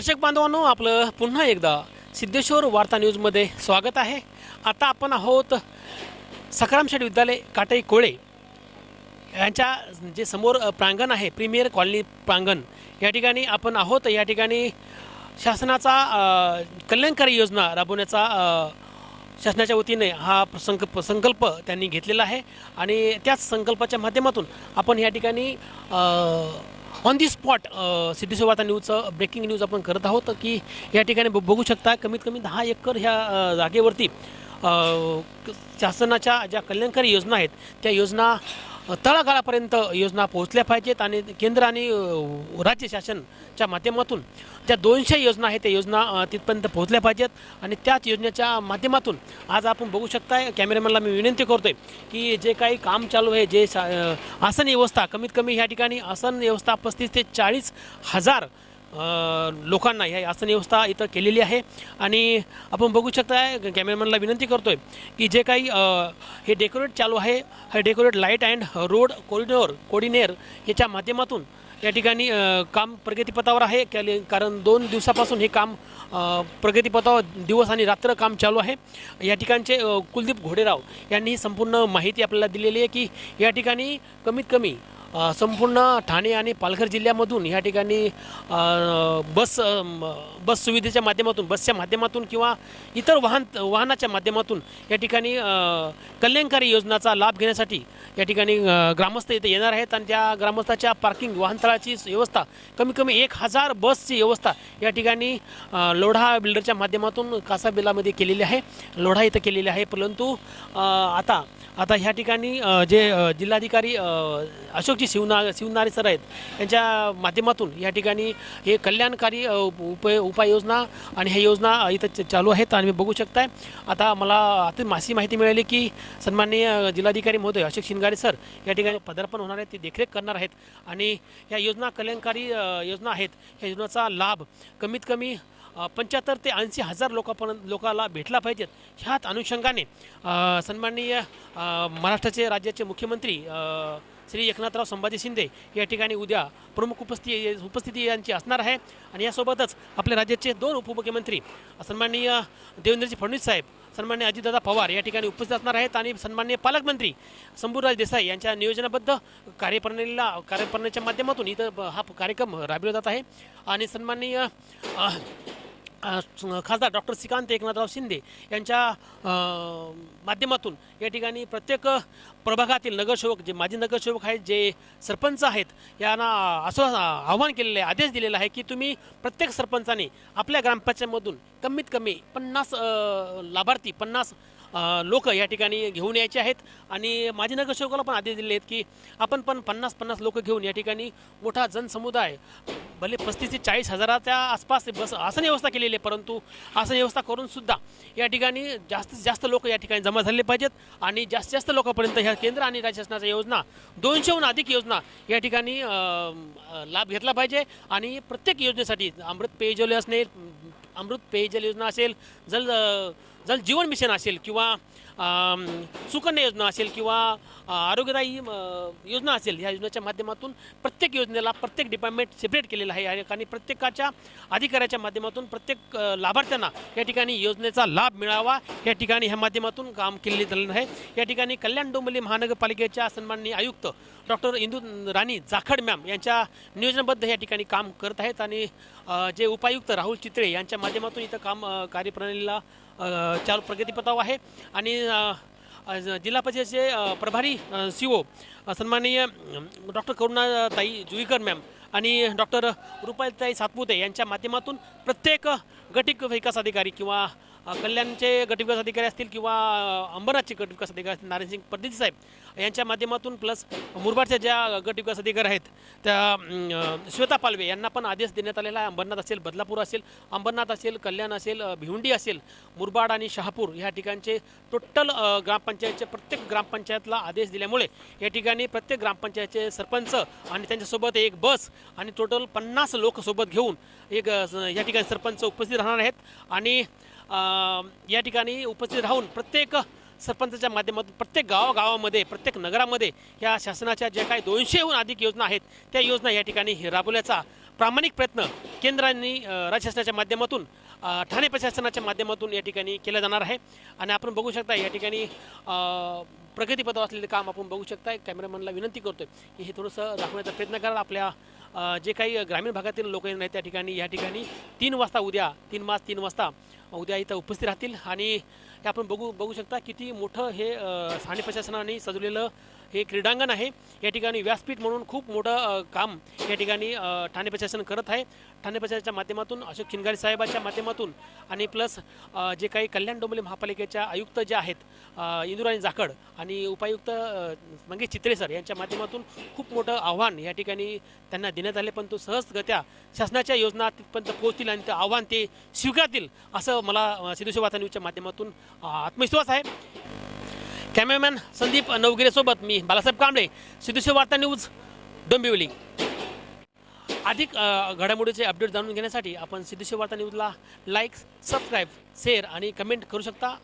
दर्शक बांधवांनो आपलं पुन्हा एकदा सिद्धेश्वर वार्ता न्यूजमध्ये स्वागत आहे. आता आपण आहोत सखाराम शेठ विद्यालय काटई कोळे. यांच्या जे समोर प्रांगण आहे प्रीमियर कॉलनी प्रांगण. या ठिकाणी आपण आहोत. या ठिकाणी शासनाचा कल्याणकारी योजना राबवण्याचा शासनाच्या वतीने हा संकल्प संकल्प त्यांनी घेतलेला आहे. आणि त्याच संकल्पाच्या माध्यमातून आपण या ठिकाणी ऑन दी स्पॉट सिद्धेश्वर वार्ता न्यूजचं ब्रेकिंग न्यूज आपण करत आहोत की या ठिकाणी बघू शकता कमीत कमी दहा एकर ह्या uh, जागेवरती uh, शासनाच्या ज्या कल्याणकारी योजना आहेत त्या योजना तळागाळापर्यंत योजना पोहोचल्या पाहिजेत आणि केंद्र आणि राज्य शासनच्या माध्यमातून ज्या दोनशे योजना आहेत त्या योजना तिथपर्यंत पोहोचल्या पाहिजेत. आणि त्याच योजनेच्या माध्यमातून आज आपण बघू शकताय कॅमेरामॅनला मी विनंती करतोय की जे काही काम चालू आहे जे आसन व्यवस्था कमीत कमी ह्या ठिकाणी आसन व्यवस्था पस्तीस ते चाळीस हजार लोकांना ह्या आसन व्यवस्था इथं केलेली आहे. आणि आपण बघू शकताय कॅमेरामॅनला विनंती करतोय की जे काही हे डेकोरेट चालू आहे हे decorate light and road corridor coordinator याच्या माध्यमातून या ठिकाणी काम प्रगतीपथावर आहे. कारण दोन दिवसापासून हे काम प्रगतीपथावर दिवस आणि रात्र काम चालू आहे. या ठिकाणचे कुलदीप घोडेराव यांनी संपूर्ण माहिती आपल्याला दिलेली आहे की या ठिकाणी कमीत कमी संपूर्ण ठाणे आणि पालघर जिल्ह्यामधून ह्या ठिकाणी बस बस सुविधेच्या माध्यमातून बसच्या माध्यमातून किंवा इतर वाहन वाहनाच्या माध्यमातून या ठिकाणी कल्याणकारी योजनाचा लाभ घेण्यासाठी या ठिकाणी ग्रामस्थ इथे येणार आहेत आणि त्या ग्रामस्थाच्या पार्किंग वाहनतळाची व्यवस्था कमी कमी एक हजार बसची व्यवस्था या ठिकाणी लोढा बिल्डरच्या माध्यमातून कासाबिलामध्ये केलेली आहे. लोढा इथं केलेली आहे. परंतु आता आता ह्या ठिकाणी जे जिल्हाधिकारी अशोक जी शिवना शिवनारे सर आहेत यांच्या माध्यमातून या ठिकाणी हे कल्याणकारी उपाय उपाययोजना आणि ह्या योजना इथं चालू आहेत आणि मी बघू शकताय. आता मला आता मासी माहिती मिळाली की सन्माननीय जिल्हाधिकारी महोदय अशोक शिंगारे सर या ठिकाणी पदार्पण होणार आहेत ते देखरेख करणार आहेत आणि या योजना कल्याणकारी योजना आहेत ह्या योजनाचा लाभ कमीत कमी पंच्याहत्तर ते ऐंशी हजार लोकांपर्यंत लोकाला भेटला पाहिजेत ह्याच अनुषंगाने सन्माननीय महाराष्ट्राचे राज्याचे मुख्यमंत्री श्री एकनाथराव संभाजी शिंदे या ठिकाणी उद्या प्रमुख उपस्थिती उपस्थिती यांची असणार आहे. आणि यासोबतच आपल्या राज्याचे दोन उपमुख्यमंत्री सन्माननीय देवेंद्रजी फडणवीस साहेब सन्मान्य अजितदादा पवार या ठिकाणी उपस्थित असणार आहेत. आणि सन्मान्य पालकमंत्री शंभूराज देसाई यांच्या नियोजनाबद्ध कार्यप्रणालीला कार्यप्रणालीच्या माध्यमातून इथं हा कार्यक्रम राबविला जात आहे. आणि सन्माननीय खासदार डॉक्टर श्रीकांत एकनाथराव शिंदे यांच्या माध्यमातून या ठिकाणी प्रत्येक प्रभागातील नगरसेवक जे माजी नगरसेवक आहेत जे सरपंच आहेत यांना असं आव्हान केलेलं आहे आदेश दिलेला आहे की तुम्ही प्रत्येक सरपंचाने आपल्या ग्रामपंचायतमधून कमीत कमी पन्नास लाभार्थी पन्नास लोक या ठिकाणी घेऊन यायचे आहेत. आणि माजी नगरसेवकाला पण आदेश दिले आहेत की आपण पण पन्नास पन्नास लोक घेऊन या ठिकाणी मोठा जनसमुदाय भले पस्तीस ते चाळीस हजाराच्या आसपास बस आसन व्यवस्था केलेली आहे परंतु आसन व्यवस्था करूनसुद्धा या ठिकाणी जास्तीत जास्त लोक या ठिकाणी जमा झाले पाहिजेत. आणि जास्तीत जास्त लोकांपर्यंत ह्या केंद्र आणि राज्य शासनाच्या योजना दोनशेहून अधिक योजना या ठिकाणी लाभ घेतला पाहिजे. आणि प्रत्येक योजनेसाठी अमृत पेयजल असणे अमृत पेयजल योजना असेल जल जर जल जीवन मिशन असेल किंवा सुकन्या योजना असेल किंवा आरोग्यदायी योजना असेल ह्या योजनेच्या माध्यमातून प्रत्येक योजनेला प्रत्येक डिपार्टमेंट सेपरेट केलेलं आहे. आणि प्रत्येकाच्या अधिकाऱ्याच्या माध्यमातून प्रत्येक लाभार्थ्यांना या ठिकाणी योजनेचा लाभ मिळावा. या ठिकाणी ह्या माध्यमातून काम केले झालेलं आहे. या ठिकाणी कल्याण डोंबिवली महानगरपालिकेच्या सन्माननीय आयुक्त डॉक्टर इंदू राणी जाखड मॅम यांच्या नियोजनबद्ध या ठिकाणी काम करत आहेत. आणि जे उपायुक्त राहुल चित्रे यांच्या माध्यमातून इथं काम कार्यप्रणालीला चार चालू आहे. आणि जिल्हा परिषदेचे प्रभारी सी ओ सन्माननीय डॉक्टर करुणाताई जुईकर मॅम आणि डॉक्टर रुपालताई सातपुते यांच्या माध्यमातून प्रत्येक गटिक विकास अधिकारी किंवा कल्याणचे गटविकास अधिकारी असतील किंवा अंबरनाथचे गटविकास अधिकारी असतील नारायणसिंग परदेशी साहेब यांच्या माध्यमातून प्लस मुरबाडच्या ज्या गटविकास अधिकारी आहेत त्या श्वेता पालवे यांना पण आदेश देण्यात आलेला आहे. अंबरनाथ असेल बदलापूर असेल अंबरनाथ असेल कल्याण असेल भिवंडी असेल मुरबाड आणि शहापूर ह्या ठिकाणचे टोटल ग्रामपंचायतचे प्रत्येक ग्रामपंचायतला आदेश दिल्यामुळे या ठिकाणी प्रत्येक ग्रामपंचायतचे सरपंच आणि त्यांच्यासोबत एक बस आणि टोटल पन्नास लोक सोबत घेऊन एक स- या ठिकाणी सरपंच उपस्थित राहणार आहेत. आणि या ठिकाणी उपस्थित राहून प्रत्येक सरपंचाच्या माध्यमातून प्रत्येक गावागावामध्ये प्रत्येक नगरामध्ये या शासनाच्या ज्या काही दोनशेहून अधिक योजना आहेत त्या योजना या ठिकाणी राबवल्याचा प्रामाणिक प्रयत्न केंद्रांनी राज्य शासनाच्या माध्यमातून ठाणे प्रशासनाच्या माध्यमातून या ठिकाणी केला जाणार आहे. आणि आपण बघू शकता या ठिकाणी अ, प्रगतीपथावर असलेले काम आपण बघू शकता. कॅमेरामॅनला विनंती करतोय की हे थोडंसं दाखवण्याचा प्रयत्न करा आपल्या जे काही ग्रामीण भागातील लोक आहेत त्या ठिकाणी या ठिकाणी तीन वाजता उद्या तीन मार्च तीन वाजता उद्या इथं उपस्थित राहतील. आणि हे आपण बघू बघू शकता किती मोठं हे अ, ठाणे प्रशासनाने सजवलेलं हे क्रीडांगण आहे. या ठिकाणी व्यासपीठ म्हणून खूप मोठं काम या ठिकाणी ठाणे प्रशासन करत आहे. ठाणे प्रशासनाच्या माध्यमातून अशोक खिंगारे साहेबाच्या माध्यमातून आणि प्लस जे काही कल्याण डोंबिवली महापालिकेच्या आयुक्त जे आहेत इंदुराणी जाखड आणि उपायुक्त मंगेश चित्रे सर यांच्या माध्यमातून खूप मोठं आव्हान या ठिकाणी त्यांना देण्यात आले. पण तो सहजगत्या शासनाच्या योजना तिथपर्यंत पोहोचतील आणि ते आव्हान ते स्वीकारतील असं मला अ, सिद्धेश्वर वार्ता न्यूजच्या माध्यमातून आत्मविश्वास आहे. कॅमेरामॅन संदीप नवगिरेसोबत मी बालासाहेब कांबळे सिद्धेश्वर वार्ता न्यूज डोंबिवली. अधिक घडामोडीचे अपडेट जाणून घेण्यासाठी आपण सिद्धेश्वर वार्ता न्यूजला लाईक सबस्क्राईब शेअर आणि कमेंट करू शकता.